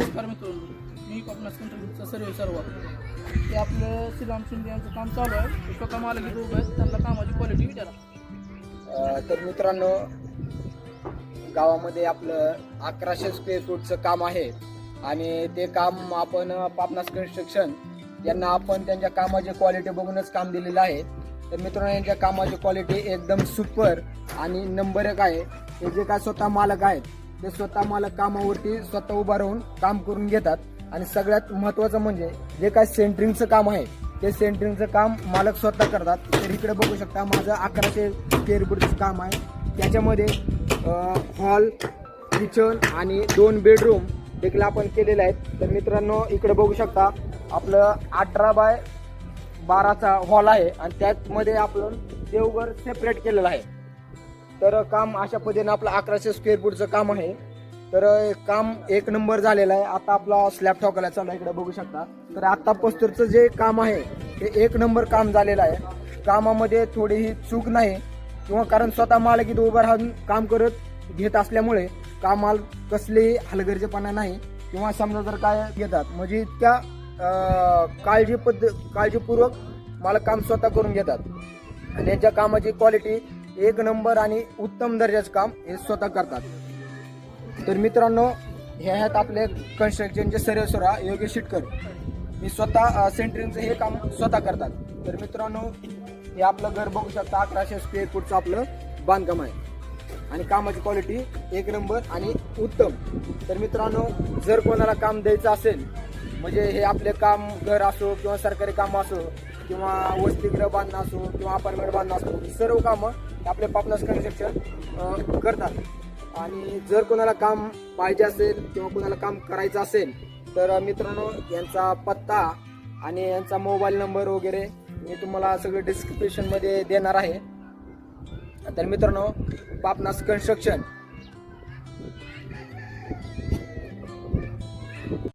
नमस्कार मित्रांनो मी कोकणास कंट्रीचा सर्व सर्व. ते आपलं श्रीराम शिंदे यांचं काम चालू आहे. स्वतः मला किती उभं आहेत. त्यांना कामाची क्वालिटी विचारा. तर मित्रांनो गावामध्ये आपलं अकराशे स्क्वेअर फूटचं काम आहे. आणि ते काम आपण पापनास कन्स्ट्रक्शन यांना आपण त्यांच्या कामाची क्वालिटी बघूनच काम दिलेलं आहे. तर मित्रांनो यांच्या कामाची क्वालिटी एकदम सुपर आणि नंबर एक आहे. हे जे काय स्वतः मालक आहेत ते स्वतः मालक कामावरती स्वतः उभा राहून काम करून घेतात. आणि सगळ्यात महत्त्वाचं म्हणजे जे काय सेंटरिंगचं काम आहे ते सेंटरिंगचं काम मालक स्वतः करतात. तर इकडे बघू शकता माझं अकराशे स्क्वेअर फूटचं काम आहे. त्याच्यामध्ये हॉल किचन आणि दोन बेडरूम देखील आपण केलेले आहेत. तर मित्रांनो इकडे बघू शकता आपलं अठरा बाय बाराचा हॉल आहे. आणि त्यामध्ये आपण देवघर सेपरेट केलेलं आहे. तर काम अशा पद्धतीने आपलं अकराशे स्क्वेअर फूटचं काम आहे. तर काम एक नंबर झालेलं आहे. आता आपला स्लॅब ठोकायला चालू आहे इकडे बघू शकता. तर आत्ता पस्तूरचं जे काम आहे ते एक नंबर काम झालेलं आहे. कामामध्ये थोडीही चूक नाही. किंवा कारण स्वतः मालकीत उभं राहून काम करत घेत असल्यामुळे कामाल कसलेही हलगर्जेपणा नाही. किंवा समजा जर काय घेतात म्हणजे इतक्या काळजी पद्ध काळजीपूर्वक मला काम स्वतः करून घेतात. आणि यांच्या कामाची क्वालिटी एक नंबर आणि उत्तम दर्जाचं काम हे स्वतः करतात. तर मित्रांनो हे आहेत आपले कन्स्ट्रक्शनचे सर्वेसरा योगेश शिटकर. मी स्वतः सेंटरिंगचं हे काम स्वतः करतात. तर मित्रांनो हे आपलं घर बघू शकता अकराशे स्क्वेअर फूटचं आपलं बांधकाम आहे. आणि कामाची क्वालिटी एक नंबर आणि उत्तम. तर मित्रांनो जर कोणाला काम द्यायचं असेल म्हणजे हे आपले काम घर असो किंवा सरकारी काम असो किंवा वसतिगृह बांधणं असो किंवा अपार्टमेंट बांधणं असो सर्व कामं आपले पापनास कन्स्ट्रक्शन करतात. आणि जर कोणाला काम पाहिजे असेल किंवा कोणाला काम करायचं असेल तर मित्रांनो यांचा पत्ता आणि यांचा मोबाईल नंबर वगैरे मी तुम्हाला सगळं डिस्क्रिप्शनमध्ये देणार आहे. तर मित्रांनो पापनास कन्स्ट्रक्शन